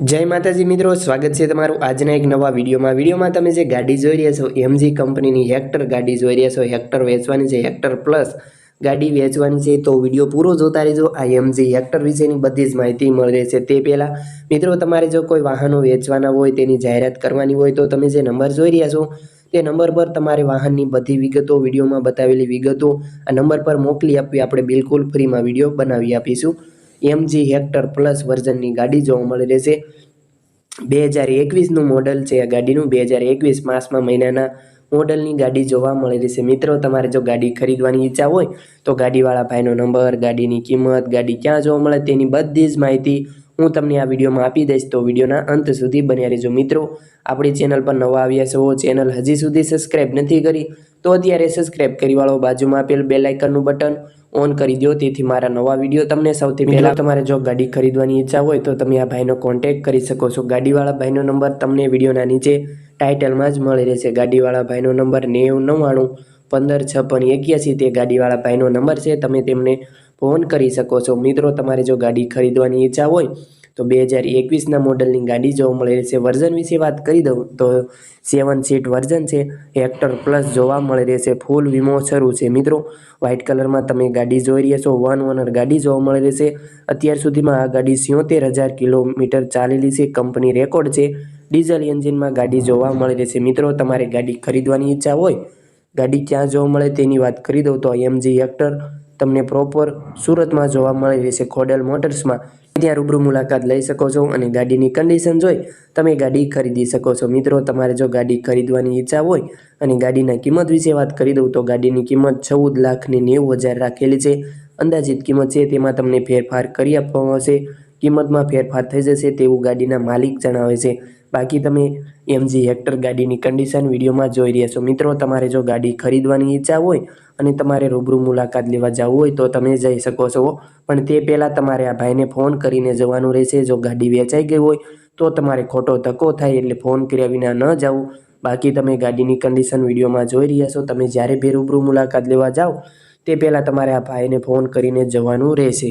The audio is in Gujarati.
જય માતાજી મિત્રો, સ્વાગત છે તમારું આજના એક નવા વિડીયોમાં. વિડીયોમાં તમે જે ગાડી જોઈ રહ્યા છો એમજી કંપનીની હેક્ટર ગાડી જોઈ રહ્યા છો હેક્ટર વેચવાની છે હેક્ટર પ્લસ ગાડી વેચવાની છે. તો વીડિયો પૂરો જોતા રહેજો. આ એમજી હેક્ટર વિશેની બધી જ માહિતી મળી રહેશે તે પહેલાં. મિત્રો, તમારે જો કોઈ વાહનો વેચવાના હોય, તેની જાહેરાત કરવાની હોય, તો તમે જે નંબર જોઈ રહ્યા છો, તે નંબર પર તમારે વાહનની બધી વિગતો વિડીયોમાં બતાવેલી વિગતો આ નંબર પર મોકલી આપવી. આપણે બિલકુલ ફ્રીમાં વીડિયો બનાવી આપીશું. એમજી હેક્ટર પ્લસ વર્ઝનની ગાડી જોવા મળી રહેશે. બે હજાર એકવીસનું મોડલ છે આ ગાડીનું. બે હજાર એકવીસ માસમાં મહિનાના મોડલની ગાડી જોવા મળી રહેશે. મિત્રો, તમારે જો ગાડી ખરીદવાની ઈચ્છા હોય, તો ગાડીવાળા ભાઈનો નંબર, ગાડીની કિંમત, ગાડી ક્યાં જોવા મળે તેની બધી જ માહિતી હું તમને આ વિડીયોમાં આપી દઈશ. તો વિડીયોના અંત સુધી બન્યા રહેજો. મિત્રો, આપણી ચેનલ પર નવા આવ્યા છો, ચેનલ હજી સુધી સબસ્ક્રાઈબ નથી કરી, તો અત્યારે સબસ્ક્રાઈબ કરી વાળો બાજુમાં આપેલ બેલ આઇકનનું બટન ઓન કરી દો તેથી મારા નવા વીડિયો તમને સૌથી પહેલાં તમારે જો ગાડી ખરીદવાની ઈચ્છા હોય તો તમે આ ભાઈનો કોન્ટેક્ટ કરી શકો છો. ગાડીવાળા ભાઈનો નંબર તમને વિડીયોના નીચે ટાઇટલમાં જ મળી રહેશે. ગાડીવાળા ભાઈનો નંબર નેવું નવ્વાણું પંદર છપ્પન એક્યાસી તે ગાડીવાળા ભાઈનો નંબર છે. તમે તેમને ફોન કરી શકો છો. મિત્રો તમારે જો ગાડી ખરીદવાની ઈચ્છા હોય તો બે હજાર એકવીસના મોડલની ગાડી જોવા મળે છે વર્ઝન વિશે વાત કરી દઉં, તો સેવન સીટ વર્ઝન છે હેક્ટર પ્લસ જોવા મળી રહેશે, ફૂલ વીમો શરૂ છે. મિત્રો વ્હાઇટ કલરમાં તમે ગાડી જોઈ રહ્યા છો, વન ઓનર ગાડી જોવા મળી રહેશે. અત્યાર સુધીમાં આ ગાડી સિત્તેર હજાર કિલોમીટર ચાલેલી છે, કંપની રેકોર્ડ છે. ડીઝલ એન્જિનમાં ગાડી જોવા મળી રહેશે. મિત્રો, તમારે ગાડી ખરીદવાની ઈચ્છા હોય, ગાડી ક્યાં જોવા મળે તેની વાત કરી દઉં, તો એમજી હેક્ટર તમને પ્રોપર સુરતમાં જોવા મળી રહેશે. ખોડલ મોટર્સમાં ત્યાં રૂબરૂ મુલાકાત લઈ શકો છો અને ગાડીની કન્ડિશન જોઈ તમે ગાડી ખરીદી શકો છો. મિત્રો, તમારે જો ગાડી ખરીદવાની ઈચ્છા હોય અને ગાડીના કિંમત વિશે વાત કરી દઉં તો ગાડીની કિંમત ચૌદ લાખની નેવું હજાર રાખેલી છે. અંદાજિત કિંમત છે તેમાં તમને ફેરફાર કરી આપવામાં આવશે. કિંમતમાં ફેરફાર થઈ જશે તેવું ગાડીના માલિક જણાવે છે. બાકી તમે એમજી હેક્ટર ગાડીની કન્ડિશન વિડીયોમાં જોઈ રહ્યા છો. મિત્રો, તમારે જો ગાડી ખરીદવાની ઈચ્છા હોય અને તમારે રૂબરૂ મુલાકાત લેવા જવું હોય તો તમે જઈ શકો છો. પણ તે પહેલાં તમારે આ ભાઈને ફોન કરીને જવાનું રહેશે. જો ગાડી વેચાઈ ગઈ હોય તો તમારે ખોટો ધક્કો થાય એટલે ફોન કર્યા વિના ન જવું. બાકી તમે ગાડીની કન્ડિશન વિડીયોમાં જોઈ રહ્યા છો. તમે જ્યારે બી રૂબરૂ મુલાકાત લેવા જાઓ, તે પહેલાં તમારે આ ભાઈને ફોન કરીને જવાનું રહેશે.